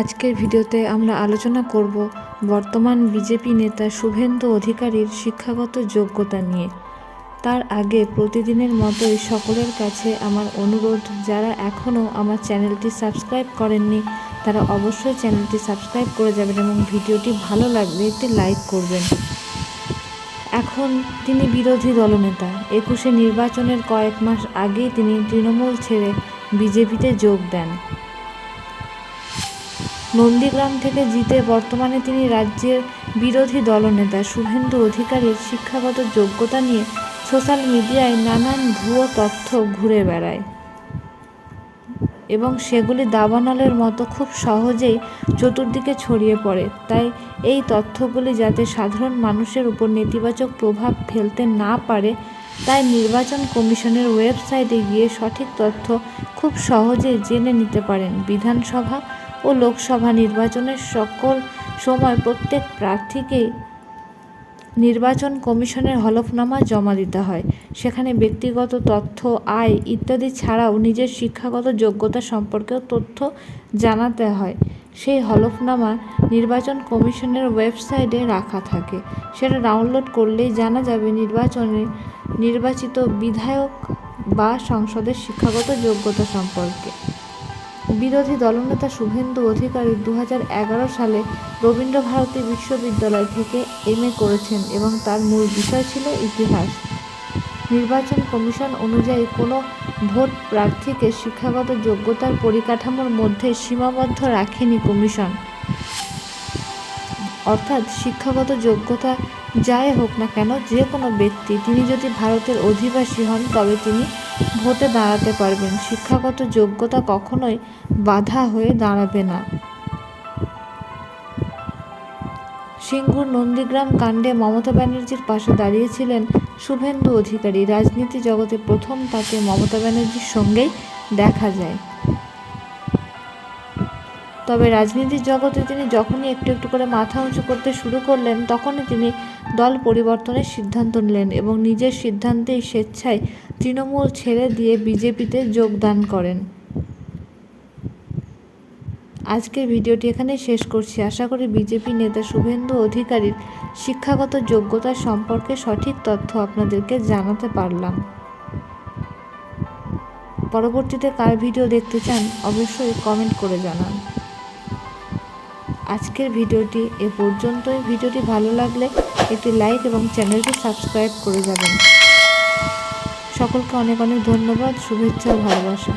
আজকের ভিডিওতে আমরা আলোচনা করব বর্তমান বিজেপি নেতা শুভেন্দু অধিকারীর শিক্ষাগত যোগ্যতা নিয়ে। তার আগে প্রতিদিনের মতোই সকলের কাছে আমার অনুরোধ, যারা এখনও আমার চ্যানেলটি সাবস্ক্রাইব করেননি, তারা অবশ্যই চ্যানেলটি সাবস্ক্রাইব করে যাবেন এবং ভিডিওটি ভালো লাগলে একটি লাইক করবেন। এখন তিনি বিরোধী দলনেতা। একুশে নির্বাচনের কয়েক মাস আগেই তিনি তৃণমূল ছেড়ে বিজেপিতে যোগ দেন। নন্দীগ্রাম থেকে জিতে বর্তমানে তিনি রাজ্যের বিরোধী দলনেতা। শুভেন্দু অধিকারীর শিক্ষাগত যোগ্যতা নিয়ে সোশ্যাল মিডিয়ায় নানান ভুয়ো তথ্য ঘুরে বেড়ায় এবং সেগুলি দাবানলের মতো খুব সহজেই চতুর্দিকে ছড়িয়ে পড়ে। তাই এই তথ্যগুলি যাতে সাধারণ মানুষের উপর নেতিবাচক প্রভাব ফেলতে না পারে, তাই নির্বাচন কমিশনের ওয়েবসাইটে গিয়ে সঠিক তথ্য খুব সহজেই জেনে নিতে পারেন বিধানসভা ও লোকসভা নির্বাচনের সকল সময় প্রত্যেক প্রার্থীকেই নির্বাচন কমিশনের হলফনামা জমা দিতে হয়। সেখানে ব্যক্তিগত তথ্য, আয় ইত্যাদি ছাড়াও নিজের শিক্ষাগত যোগ্যতা সম্পর্কেও তথ্য জানাতে হয়। সেই হলফনামা নির্বাচন কমিশনের ওয়েবসাইটে রাখা থাকে। সেটা ডাউনলোড করলেই জানা যাবে নির্বাচনে নির্বাচিত বিধায়ক বা সংসদের শিক্ষাগত যোগ্যতা সম্পর্কে। বিরোধী দলনেতা শুভেন্দু অধিকারী দুহাজার এগারো সালে রবীন্দ্রভারতী বিশ্ববিদ্যালয় থেকে এম করেছেন এবং তার মূল বিষয় ছিল ইতিহাস। নির্বাচন কমিশন অনুযায়ী কোনো ভোট প্রার্থীকে শিক্ষাগত যোগ্যতার পরিকাঠামোর মধ্যে সীমাবদ্ধ রাখেনি কমিশন। অর্থাৎ শিক্ষাগত যোগ্যতা যাই হোক না কেন, যে কোনো ব্যক্তি, তিনি যদি ভারতের অধিবাসী হন, তবে তিনি ভোটে দাঁড়াতে পারবেন। শিক্ষাগত যোগ্যতা কখনোই বাধা হয়ে দাঁড়াবে না। সিঙ্গুর নন্দীগ্রাম কাণ্ডে মমতা ব্যানার্জির পাশে দাঁড়িয়েছিলেন শুভেন্দু অধিকারী। রাজনীতি জগতে প্রথম তাকে মমতা ব্যানার্জির সঙ্গেই দেখা যায়। তবে রাজনীতির জগতে তিনি যখনই একটু একটু করে মাথা উঁচু করতে শুরু করলেন, তখনই তিনি দল পরিবর্তনের সিদ্ধান্ত নিলেন এবং নিজের সিদ্ধান্তেই স্বেচ্ছায় তৃণমূল ছেড়ে দিয়ে বিজেপিতে যোগদান করেন। আজকের ভিডিওটি এখানেই শেষ করছি। আশা করি বিজেপি নেতা শুভেন্দু অধিকারীর শিক্ষাগত যোগ্যতা সম্পর্কে সঠিক তথ্য আপনাদেরকে জানাতে পারলাম। পরবর্তীতে কার ভিডিও দেখতে চান, অবশ্যই কমেন্ট করে জানান। আজকের ভিডিওটি এ পর্যন্তই। ভিডিওটি ভালো লাগলে একটি লাইক এবং চ্যানেলটি সাবস্ক্রাইব করে যাবেন। সকলকে অনেক অনেক ধন্যবাদ, শুভেচ্ছা ও ভালোবাসা।